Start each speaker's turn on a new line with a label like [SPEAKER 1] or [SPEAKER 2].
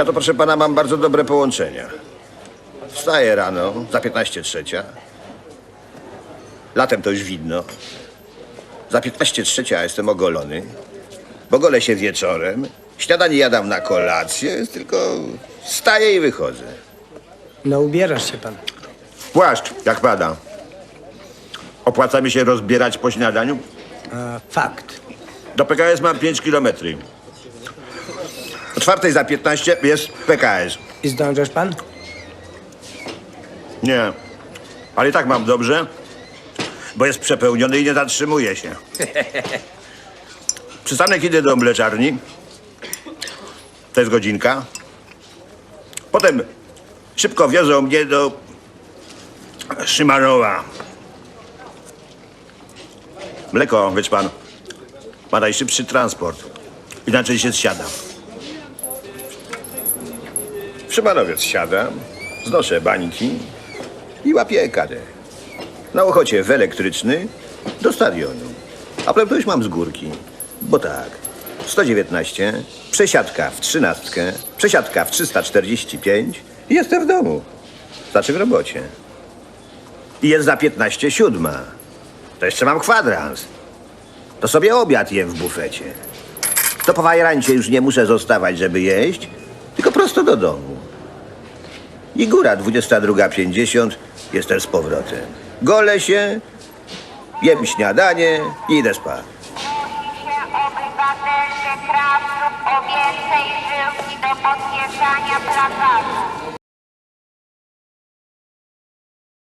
[SPEAKER 1] Ja to proszę pana mam bardzo dobre połączenia. Wstaję rano, za 15 trzecia. Latem to już widno. Za 15 trzecia jestem ogolony. Bo golę się wieczorem. Śniadanie jadam na kolację, tylko wstaję i wychodzę.
[SPEAKER 2] No ubierasz się pan.
[SPEAKER 1] Płaszcz, jak pada. Opłaca mi się rozbierać po śniadaniu?
[SPEAKER 2] A, fakt.
[SPEAKER 1] Do PKS mam 5 kilometrów. O czwartej za 15 jest PKS.
[SPEAKER 2] I zdążysz pan?
[SPEAKER 1] Nie, ale i tak mam dobrze, bo jest przepełniony i nie zatrzymuje się. Przystanek idę do mleczarni. To jest godzinka. Potem szybko wiozą mnie do Szymanowa. Mleko, wiesz pan, ma najszybszy transport. Inaczej się zsiada. W Szymanowiec siadam, znoszę bańki i łapię kadę. Na Ochocie w elektryczny do stadionu. A już mam z górki. Bo tak, 119, przesiadka w trzynastkę, przesiadka w 345 i jestem w domu. Znaczy w robocie. I jest za 15 siódma. To jeszcze mam kwadrans. To sobie obiad jem w bufecie. To po wajrancie już nie muszę zostawać, żeby jeść, tylko prosto do domu. I góra 22.50, jestem z powrotem. Golę się, jem śniadanie i idę spać.
[SPEAKER 3] Krawców o więcej do.